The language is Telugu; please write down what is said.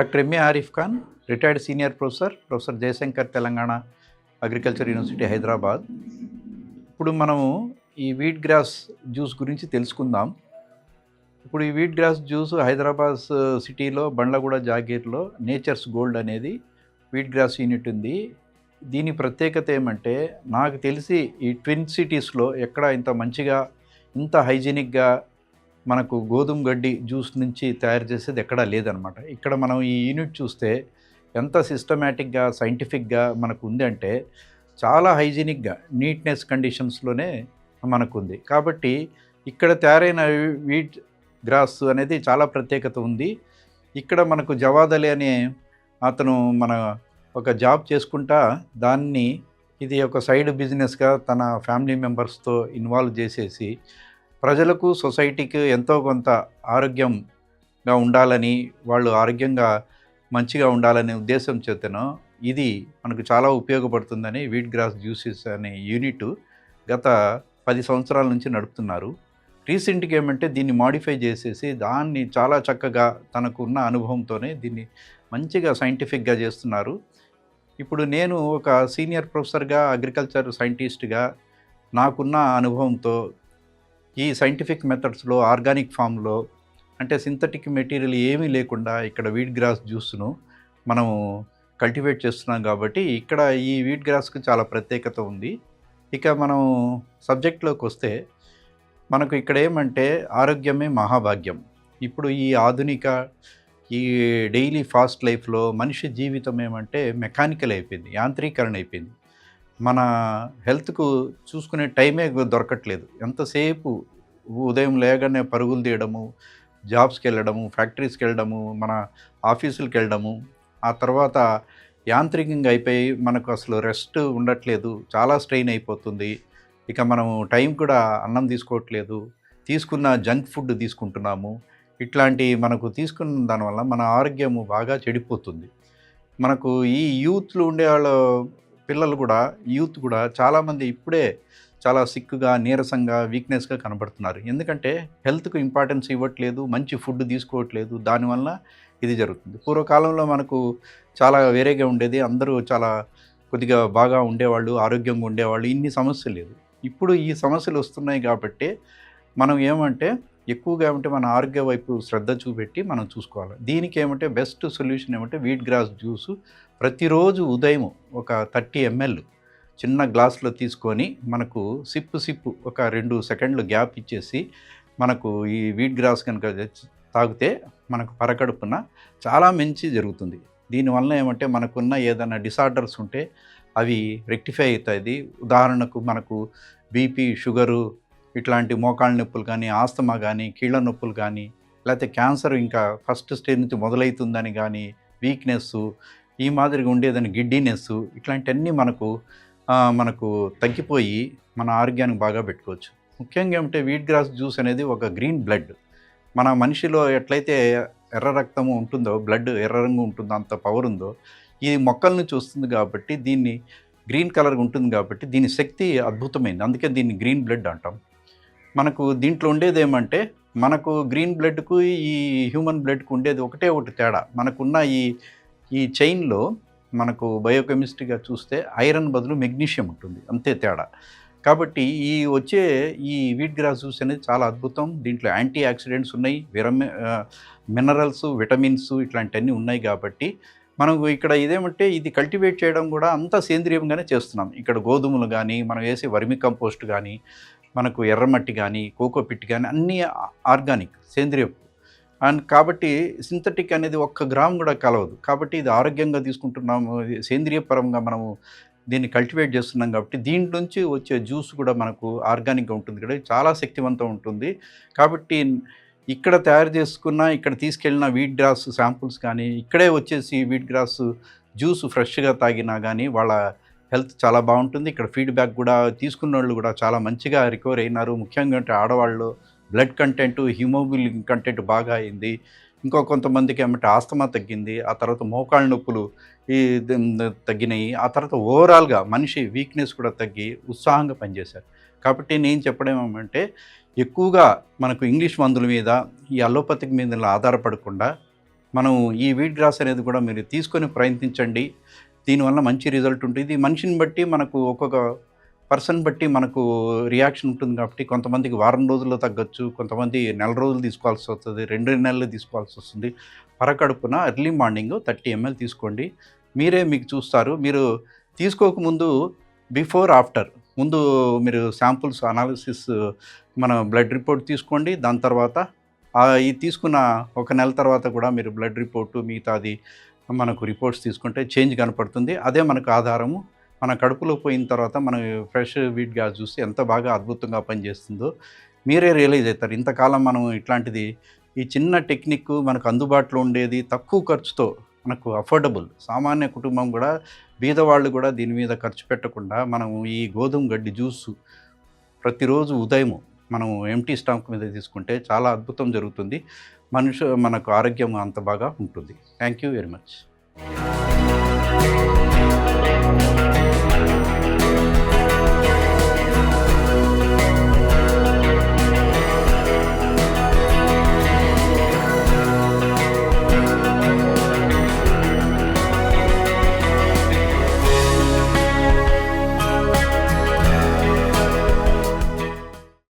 Doctor MA Arif Khan retired senior professor professor Jayashankar Telangana agriculture university Hyderabad. ఇప్పుడు మనము ఈ వీట్ గ్రాస్ జ్యూస్ గురించి తెలుసుకుందాం. ఇప్పుడు ఈ వీట్ గ్రాస్ జ్యూస్ హైదరాబాద్ సిటీలో బండ్లగూడ జాగీర్లో నేచర్స్ గోల్డ్ అనేది వీట్ గ్రాస్ యూనిట్ ఉంది. దీని ప్రత్యేకత ఏమంటే నాకు తెలిసి ఈ ట్విన్ సిటీస్లో ఎక్కడ ఇంత మంచిగా ఇంత హైజీనిక్గా మనకు గోధుమ గడ్డి జ్యూస్ నుంచి తయారు చేసేది ఎక్కడా లేదనమాట. ఇక్కడ మనం ఈ యూనిట్ చూస్తే ఎంత సిస్టమేటిక్గా సైంటిఫిక్గా మనకు ఉంది అంటే చాలా హైజీనిక్గా నీట్నెస్ కండిషన్స్లోనే మనకుంది. కాబట్టి ఇక్కడ తయారైన వీట్ గ్రాస్ అనేది చాలా ప్రత్యేకత ఉంది. ఇక్కడ మనకు జవాదలి అనే అతను మన ఒక జాబ్ చేసుకుంటా దాన్ని ఇది ఒక సైడ్ బిజినెస్గా తన ఫ్యామిలీ మెంబర్స్తో ఇన్వాల్వ్ చేసేసి ప్రజలకు సొసైటీకి ఎంతో కొంత ఆరోగ్యంగా ఉండాలని వాళ్ళు ఆరోగ్యంగా మంచిగా ఉండాలనే ఉద్దేశం చేతను ఇది మనకు చాలా ఉపయోగపడుతుందని వీట్ గ్రాస్ జ్యూసెస్ అనే యూనిట్ గత పది సంవత్సరాల నుంచి నడుపుతున్నారు. రీసెంట్గా ఏమంటే దీన్ని మాడిఫై చేసేసి దాన్ని చాలా చక్కగా తనకున్న అనుభవంతోనే దీన్ని మంచిగా సైంటిఫిక్గా చేస్తున్నారు. ఇప్పుడు నేను ఒక సీనియర్ ప్రొఫెసర్గా అగ్రికల్చర్ సైంటిస్ట్గా నాకున్న అనుభవంతో ఈ సైంటిఫిక్ మెథడ్స్లో ఆర్గానిక్ ఫామ్లో అంటే సింథటిక్ మెటీరియల్ ఏమీ లేకుండా ఇక్కడ వీట్ గ్రాస్ జ్యూస్ను మనము కల్టివేట్ చేస్తున్నాం కాబట్టి ఇక్కడ ఈ వీట్ గ్రాస్కు చాలా ప్రత్యేకత ఉంది. ఇక మనం సబ్జెక్ట్లోకి వస్తే మనకు ఇక్కడ ఏమంటే ఆరోగ్యమే మహాభాగ్యం. ఇప్పుడు ఈ ఆధునిక ఈ డైలీ ఫాస్ట్ లైఫ్లో మనిషి జీవితం ఏమంటే మెకానికల్ అయిపోయింది యాంత్రీకరణ అయిపోయింది. మన హెల్త్కు చూసుకునే టైమే దొరకట్లేదు. ఎంతసేపు ఉదయం లేగానే పరుగులు తీయడము జాబ్స్కి వెళ్ళడము ఫ్యాక్టరీస్కి వెళ్ళడము మన ఆఫీసులకు వెళ్ళడము ఆ తర్వాత యాంత్రికంగా అయిపోయి మనకు అసలు రెస్ట్ ఉండట్లేదు చాలా స్ట్రెయిన్ అయిపోతుంది. ఇక మనము టైం కూడా అన్నం తీసుకోవట్లేదు తీసుకున్న జంక్ ఫుడ్ తీసుకుంటున్నాము. ఇట్లాంటి మనకు తీసుకున్న దానివల్ల మన ఆరోగ్యము బాగా చెడిపోతుంది. మనకు ఈ యూత్లో ఉండే వాళ్ళ పిల్లలు కూడా యూత్ కూడా చాలామంది ఇప్పుడే చాలా సిక్కుగా నీరసంగా వీక్నెస్గా కనబడుతున్నారు. ఎందుకంటే హెల్త్కు ఇంపార్టెన్స్ ఇవ్వట్లేదు మంచి ఫుడ్ తీసుకోవట్లేదు దానివల్ల ఇది జరుగుతుంది. పూర్వకాలంలో మనకు చాలా వేరేగా ఉండేది అందరూ చాలా కొద్దిగా బాగా ఉండేవాళ్ళు ఆరోగ్యంగా ఉండేవాళ్ళు ఇన్ని సమస్యలు లేదు ఇప్పుడు ఈ సమస్యలు వస్తున్నాయి కాబట్టి మనం ఏమంటే ఎక్కువగా ఏమంటే మన ఆరోగ్య వైపు శ్రద్ధ చూపెట్టి మనం చూసుకోవాలి. దీనికి ఏమంటే బెస్ట్ సొల్యూషన్ ఏమంటే వీట్ గ్రాస్ జ్యూస్ ప్రతిరోజు ఉదయం ఒక థర్టీ ఎంఎల్ చిన్న గ్లాస్లో తీసుకొని మనకు సిప్పు సిప్పు ఒక రెండు సెకండ్లు గ్యాప్ ఇచ్చేసి మనకు ఈ వీట్ గ్రాస్ కనుక తాగితే మనకు పరకడుపున చాలా మంచి జరుగుతుంది. దీనివల్ల ఏమంటే మనకున్న ఏదైనా డిసార్డర్స్ ఉంటే అవి రెక్టిఫై అవుతుంది ఉదాహరణకు మనకు బీపీ షుగరు ఇట్లాంటి మోకాళ్ళ నొప్పులు కానీ ఆస్తమా కానీ కీళ్ళ నొప్పులు కానీ లేకపోతే క్యాన్సర్ ఇంకా ఫస్ట్ స్టేజ్ నుంచి మొదలవుతుందని కానీ వీక్నెస్ ఈ మాదిరిగా ఉండేదని గిడ్డీనెస్ ఇట్లాంటివన్నీ మనకు మనకు తగ్గిపోయి మన ఆరోగ్యానికి బాగా పెట్టుకోవచ్చు. ముఖ్యంగా ఏమంటే వీట్ గ్రాస్ జ్యూస్ అనేది ఒక గ్రీన్ బ్లడ్. మన మనిషిలో ఎట్లయితే ఎర్ర రక్తము ఉంటుందో బ్లడ్ ఎర్ర రంగు ఉంటుందో అంత పవర్ ఉందో ఈ మొక్కలను చూస్తుంది కాబట్టి దీన్ని గ్రీన్ కలర్గా ఉంటుంది కాబట్టి దీని శక్తి అద్భుతమైంది. అందుకే దీన్ని గ్రీన్ బ్లడ్ అంటాం. మనకు దీంట్లో ఉండేది ఏమంటే మనకు గ్రీన్ బ్లడ్కు ఈ హ్యూమన్ బ్లడ్కు ఉండేది ఒకటే ఒకటి తేడా. మనకున్న ఈ ఈ చైన్లో మనకు బయోకెమిస్ట్రీగా చూస్తే ఐరన్ బదులు మెగ్నీషియం ఉంటుంది అంతే తేడా. కాబట్టి ఈ వచ్చే ఈ వీట్ గ్రాస్ జ్యూస్ అనేది చాలా అద్భుతం. దీంట్లో యాంటీ ఆక్సిడెంట్స్ ఉన్నాయి విరమి మినరల్స్ విటమిన్స్ ఇట్లాంటివన్నీ ఉన్నాయి కాబట్టి మనకు ఇక్కడ ఇదేమంటే ఇది కల్టివేట్ చేయడం కూడా అంతా సేంద్రియంగానే చేస్తున్నాం. ఇక్కడ గోధుమలు కానీ మనం వేసే వర్మి కంపోస్ట్ కానీ మనకు ఎర్రమట్టి కానీ కోకో పిట్ కానీ అన్నీ ఆర్గానిక్ సేంద్రియ అండ్ కాబట్టి సింథటిక్ అనేది ఒక్క గ్రామ్ కూడా కలవదు. కాబట్టి ఇది ఆరోగ్యంగా తీసుకుంటున్నాము సేంద్రియ పరంగా మనము దీన్ని కల్టివేట్ చేస్తున్నాం కాబట్టి దీంట్ నుంచి వచ్చే జ్యూస్ కూడా మనకు ఆర్గానిక్గా ఉంటుంది కదా చాలా శక్తివంతం ఉంటుంది. కాబట్టి ఇక్కడ తయారు చేసుకున్న ఇక్కడ తీసుకెళ్ళిన వీట్ గ్రాస్ శాంపుల్స్ కానీ ఇక్కడే వచ్చేసి వీట్ గ్రాస్ జ్యూస్ ఫ్రెష్గా తాగినా కానీ వాళ్ళ హెల్త్ చాలా బాగుంటుంది. ఇక్కడ ఫీడ్బ్యాక్ కూడా తీసుకున్న వాళ్ళు కూడా చాలా మంచిగా రికవర్ అయినారు. ముఖ్యంగా అంటే ఆడవాళ్ళు బ్లడ్ కంటెంట్ హిమోగ్లోబిన్ కంటెంట్ బాగా అయింది. ఇంకో కొంతమందికి ఏమంటే ఆస్తమా తగ్గింది ఆ తర్వాత మోకాళ్ళ నొప్పులు ఈ తగ్గినాయి. ఆ తర్వాత ఓవరాల్గా మనిషి వీక్నెస్ కూడా తగ్గి ఉత్సాహంగా పనిచేశారు. కాబట్టి నేను చెప్పడం ఏమంటే ఎక్కువగా మనకు ఇంగ్లీష్ మందుల మీద ఈ అలోపతిక్ మీద ఆధారపడకుండా మనం ఈ వీట్ గ్రాస్ అనేది కూడా మీరు తీసుకొని ప్రయత్నించండి. దీనివల్ల మంచి రిజల్ట్ ఉంటుంది. ఇది మనిషిని బట్టి మనకు ఒక్కొక్క పర్సన్ బట్టి మనకు రియాక్షన్ ఉంటుంది కాబట్టి కొంతమందికి వారం రోజుల్లో తగ్గొచ్చు కొంతమంది నెల రోజులు తీసుకోవాల్సి వస్తుంది రెండు నెలలు తీసుకోవాల్సి వస్తుంది. పరకడుపున ఎర్లీ మార్నింగ్ థర్టీ ఎంఎల్ తీసుకోండి. మీరే మీకు చూస్తారు. మీరు తీసుకోకముందు బిఫోర్ ఆఫ్టర్. ముందు మీరు శాంపుల్స్ అనాలిసిస్ మన బ్లడ్ రిపోర్ట్ తీసుకోండి. దాని తర్వాత ఈ తీసుకున్న ఒక నెల తర్వాత కూడా మీరు బ్లడ్ రిపోర్టు మిగతాది మనకు రిపోర్ట్స్ తీసుకుంటే చేంజ్ కనపడుతుంది. అదే మనకు ఆధారము. మన కడుపులో పోయిన తర్వాత మనం ఫ్రెష్ వీట్ గ్యాస్ చూసి ఎంత బాగా అద్భుతంగా పనిచేస్తుందో మీరే రియలైజ్ అవుతారు. ఇంతకాలం మనం ఇట్లాంటిది ఈ చిన్న టెక్నిక్ మనకు అందుబాటులో ఉండేది తక్కువ ఖర్చుతో మనకు అఫోర్డబుల్. సామాన్య కుటుంబం కూడా బీదవాళ్ళు కూడా దీని మీద ఖర్చు పెట్టకుండా మనం ఈ గోధుమ గడ్డి జ్యూసు ప్రతిరోజు ఉదయం మనం ఎంటీ స్టాంక్ మీద తీసుకుంటే చాలా అద్భుతం జరుగుతుంది. మనుషు మనకు ఆరోగ్యం అంత బాగా ఉంటుంది. Thank you very much.